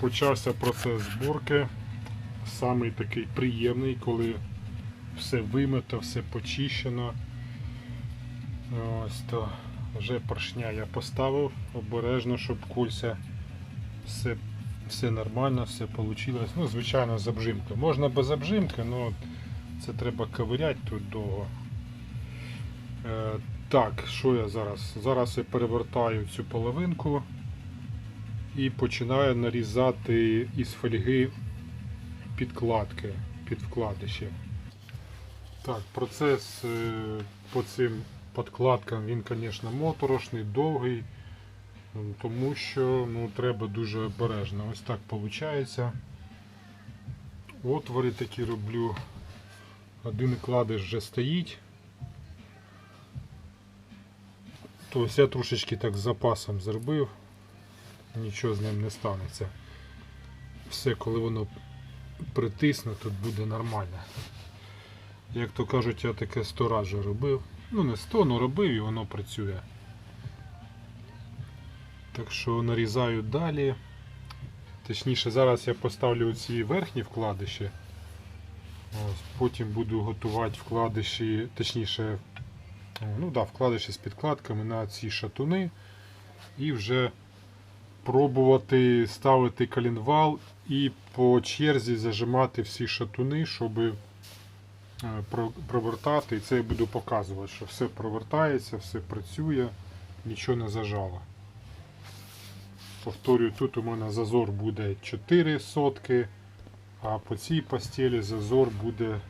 Почався процес зборки. Самий такий приємний, коли все вимито, все почищено. Ось то вже поршня я поставив обережно, щоб кульця все, все нормально, все вийшло. Ну, звичайно, з обжимкою. Можна без обжимки, але це треба ковиряти тут довго. Е, так, що я зараз? Зараз я перевертаю цю половинку і починаю нарізати із фольги підкладки, під вкладиші. Так, процес е, по цим подкладкам він, звісно, моторошний, довгий, тому що ну, треба дуже обережно. Ось так виходить. Отвори такі роблю. Один кладиш вже стоїть. Тобто я трошечки так з запасом зробив, нічого з ним не станеться. Все, коли воно притисне, тут буде нормально. Як то кажуть, я таке 100 разів робив. Ну не 100, але робив і воно працює. Так що нарізаю далі. Точніше, зараз я поставлю ці верхні вкладиші. Ось, потім буду готувати вкладиші, точніше, ну да, вкладиші з підкладками на ці шатуни. І вже пробувати ставити колінвал і по черзі зажимати всі шатуни, щоб е, провертати. І це я буду показувати, що все провертається, все працює, нічого не зажало. Повторюю, тут у мене зазор буде 4 сотки, а по цій постелі зазор буде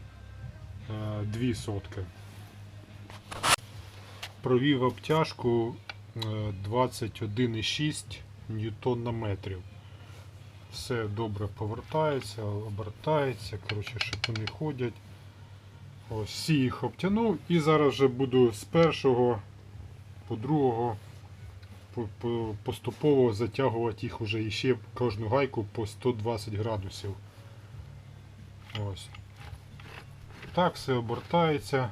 е, 2 сотки. Провів обтяжку е, 21,6 ньютон на метрів. Все добре повертається, обертається, коротше, шипуни ходять. Ось всі їх обтягнув і зараз вже буду з першого по другого по- по- поступово затягувати їх уже іще кожну гайку по 120 градусів. Ось. Так, все обертається.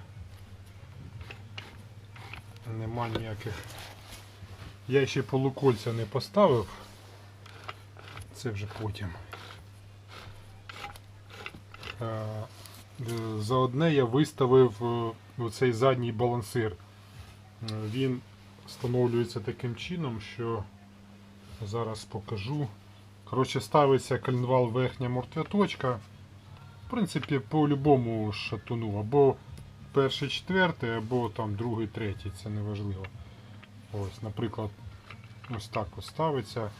Нема ніяких. Я ще полукольця не поставив. Це вже потім. Е, е, За одне я виставив е, оцей задній балансир. Е, Він встановлюється таким чином, що зараз покажу. Коротше, ставиться коленвал верхня мертва точка. В принципі, по любому шатуну, або перший, четвертий, або там другий, третій, це не важливо. Ось, наприклад, ось так ось ставиться.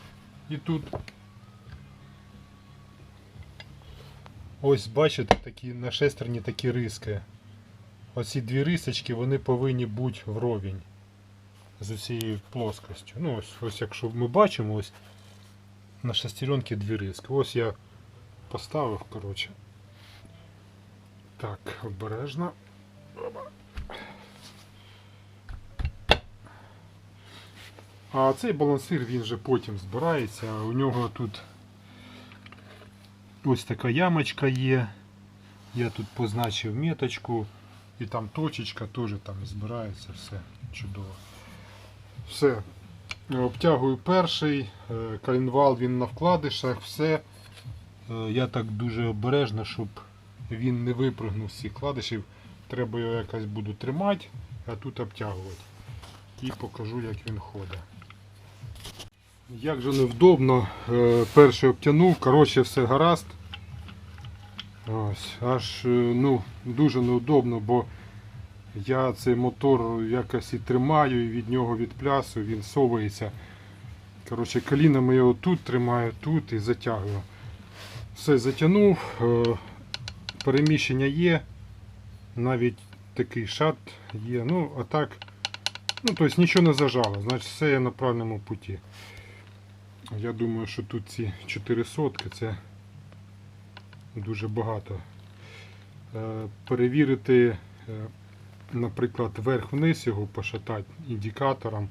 І тут ось бачите, такі на шестерні такі риски. Оці дві рисочки вони повинні бути вровень з усією плоскостю. Ну, ось, ось якщо ми бачимо, ось на шестеренки дві риски. Ось я поставив, коротше. Так, обережно. А цей балансир він вже потім збирається. У нього тут ось така ямочка є. Я тут позначив меточку. І там точечка теж там збирається, все чудово. Все. Обтягую перший, е, коленвал він на вкладишах, все. Е, Я так дуже обережно, щоб він не випрыгнув з цих вкладишів. Треба його якось буду тримати, а тут обтягувати. І покажу, як він ходить. Як же невдобно, е, перший обтягнув, коротше все гаразд. Ось, аж е, ну, дуже неудобно, бо я цей мотор якось і тримаю, і від нього відплясую, він совається. Коротше, колінами його тут тримаю, тут і затягую. Все затягнув, е, переміщення є, навіть такий шат є. Ну, а так, ну, тобто нічого не зажало, значить все є на правильному путі. Я думаю, що тут ці 4 сотки це дуже багато. Е, Перевірити, е, наприклад, вверх-вниз його пошатати індикатором.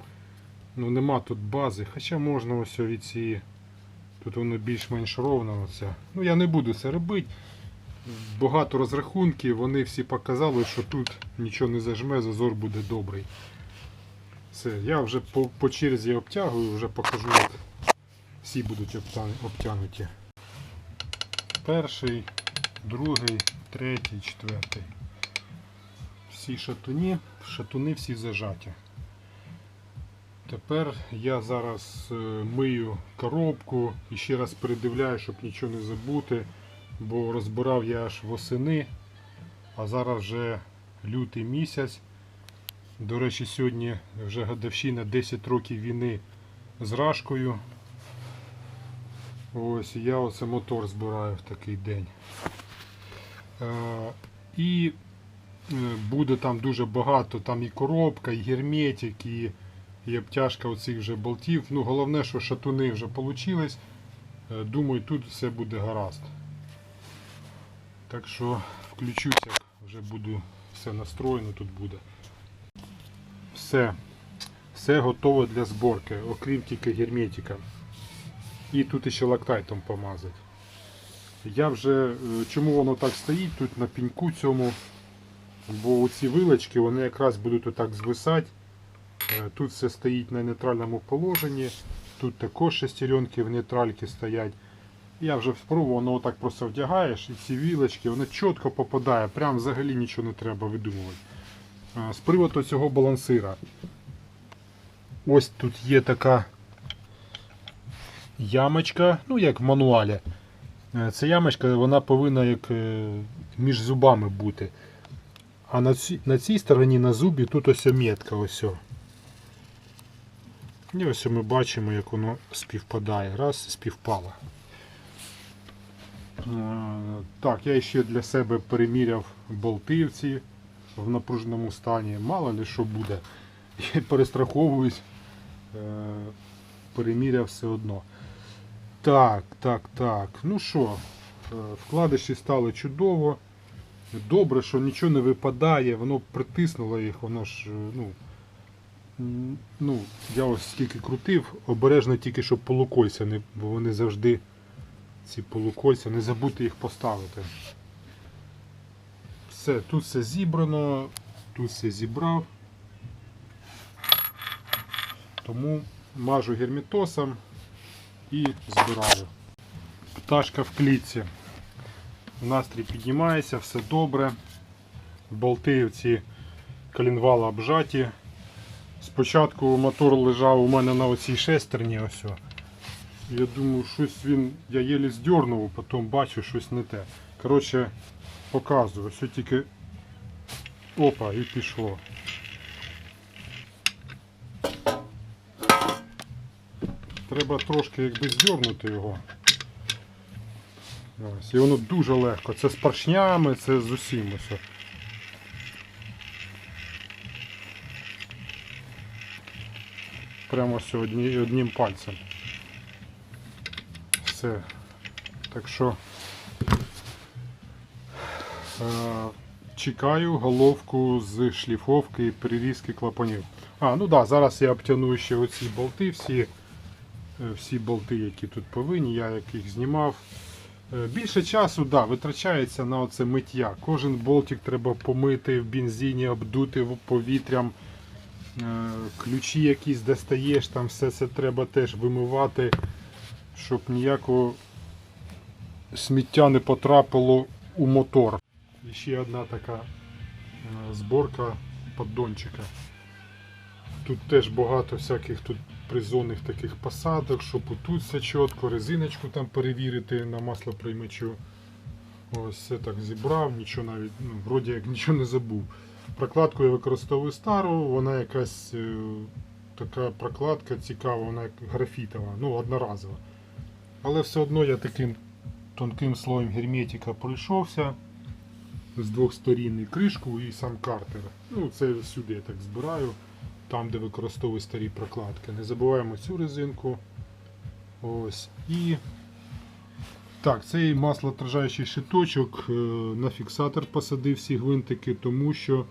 Ну нема тут бази, хоча можна ось від цієї. Тут воно більш-менш ровно. Оце. Ну я не буду це робити. Багато розрахунків, вони всі показали, що тут нічого не зажме, зазор буде добрий. Все, я вже по, по черзі обтягую, вже покажу, як Всі будуть обтя- обтянуті. Перший, другий, третій, четвертий. Всі шатуні, шатуни всі зажаті. Тепер я зараз е, мию коробку і ще раз передивляю, щоб нічого не забути, бо розбирав я аж восени, а зараз вже лютий місяць. До речі, сьогодні вже годовщина 10 років війни з Рашкою. Ось я оце мотор збираю в такий день. Е, і е, буде там дуже багато, там і коробка, і герметик, і, і обтяжка оцих вже болтів. Ну, головне, що шатуни вже вийшли. Думаю, тут все буде гаразд. Так що включуся, вже буду все настроєно тут буде. Все. Все готове для зборки, окрім тільки герметика. І тут ще лактайтом помазати. Я вже, е, чому воно так стоїть тут на піньку цьому, бо ці вилочки вони якраз будуть отак звисати. Е, Тут все стоїть на нейтральному положенні, тут також шестеренки в нейтральці стоять. Я вже спробував, воно отак просто вдягаєш і ці вілочки, воно чітко попадає, прям взагалі нічого не треба видумувати. Е, З приводу цього балансира. Ось тут є така ямочка, ну як в мануалі. Е, Ця ямочка вона повинна як е, між зубами бути. А на цій, на цій стороні на зубі тут ось метка. Ось. І ось ми бачимо, як воно співпадає. Раз, співпало. Е, Так, я ще для себе переміряв болтивці в напруженому стані. Мало ли що буде. Я перестраховуюсь, переміряв все одно. Так, так, так. Ну що, е, вкладиші стали чудово. Добре, що нічого не випадає, воно притиснуло їх, воно ж, е, ну. Ну, я ось скільки крутив, обережно тільки, щоб полукольця не, бо вони завжди ці полукольця, не забудьте їх поставити. Все, тут все зібрано, тут все зібрав. Тому мажу герметосом і збираю. Пташка в клітці. Настрій піднімається, все добре. Болти ці колінвала обжаті. Спочатку мотор лежав у мене на оцій шестерні. Ось. Я думаю, щось він. Я єлі здернув, потім бачу щось не те. Коротше, показую. Все тільки. Опа, і пішло. Треба трошки якби здернути його. Ось, і воно дуже легко. Це з поршнями, це з усім. Ось. Прямо ось одні, одним пальцем. Все. Так що е, чекаю головку з шліфовки і перерізки клапанів. А, ну так, да, зараз я обтяну ще оці болти, всі, всі болти, які тут повинні, я яких знімав. Е, Більше часу да, витрачається на оце миття. Кожен болтик треба помити в бензині, обдути повітрям. Е, Ключі якісь достаєш, там все це треба теж вимивати, щоб ніякого сміття не потрапило у мотор. І ще одна така е, зборка поддончика. Тут теж багато всяких тут призонних таких посадок, щоб тут все чітко, резиночку там перевірити на маслоприймачу. Ось все так зібрав, нічого навіть, ну, вроді як нічого не забув. Прокладку я використовую стару, вона якась е, така прокладка цікава, вона графітова, ну одноразова. Але все одно я таким тонким слоєм герметика пройшовся з двох сторін і кришку і сам картер. Ну, це сюди я так збираю, там де використовую старі прокладки. Не забуваємо цю резинку. Ось. І так, цей маслоотражаючий шиточок е, на фіксатор посадив всі гвинтики, тому що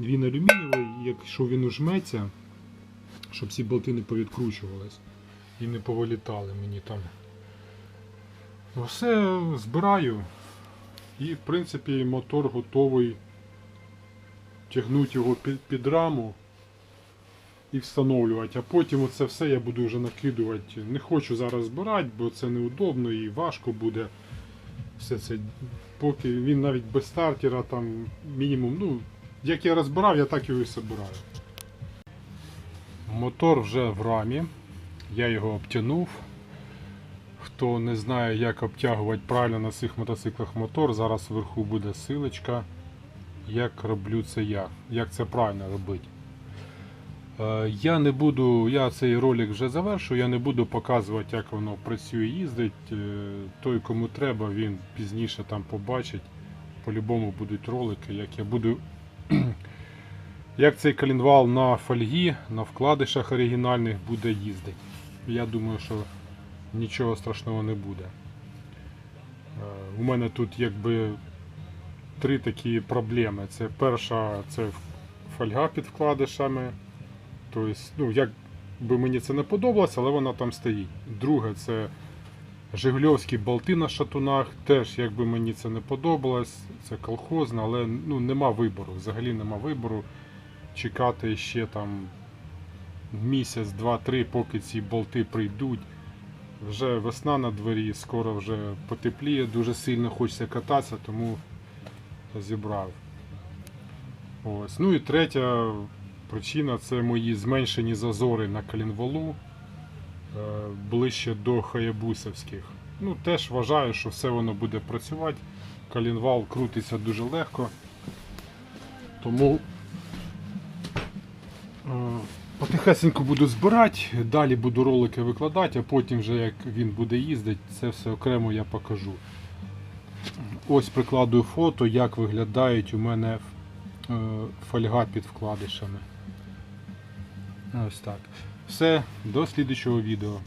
він алюмінієвий, якщо він ужметься, щоб ці болти не повідкручувались і не повилітали мені там. Ну, Все збираю. І в принципі мотор готовий тягнути його під, під раму. І встановлювати. А потім оце все я буду вже накидувати. Не хочу зараз збирати, бо це неудобно і важко буде. Все це, поки він навіть без стартера, там мінімум, ну, як я розбирав, я так його і собираю. Мотор вже в рамі. Я його обтянув. Хто не знає, як обтягувати правильно на цих мотоциклах мотор, зараз вверху буде силочка, як роблю це я, як це правильно робити. Е, Я не буду, я цей ролик вже завершу, я не буду показувати, як воно працює, їздить. Е, Той, кому треба, він пізніше там побачить. По-любому будуть ролики, як я буду. Як цей колінвал на фольгі, на вкладишах оригінальних буде їздити. Я думаю, що нічого страшного не буде. Е, У мене тут якби три такі проблеми. Це перша це фольга під вкладишами. Тобто, ну, як би мені це не подобалося, але вона там стоїть. Друге, це Жигульовські болти на шатунах. Теж якби мені це не подобалось, це колхозне, але ну, нема вибору. Взагалі нема вибору. Чекати ще там місяць, два-три, поки ці болти прийдуть. Вже весна на дворі, скоро вже потепліє, дуже сильно хочеться кататися, тому зібрав. Ось. Ну і третя причина це мої зменшені зазори на колінвалу е, ближче до хаябусовських. Ну, теж вважаю, що все воно буде працювати. Колінвал крутиться дуже легко. Тому е, потихесеньку буду збирати, далі буду ролики викладати, а потім вже як він буде їздити, це все окремо я покажу. Ось прикладую фото, як виглядають у мене е, фольга під вкладишами. Ось так. Все, до слідчого відео.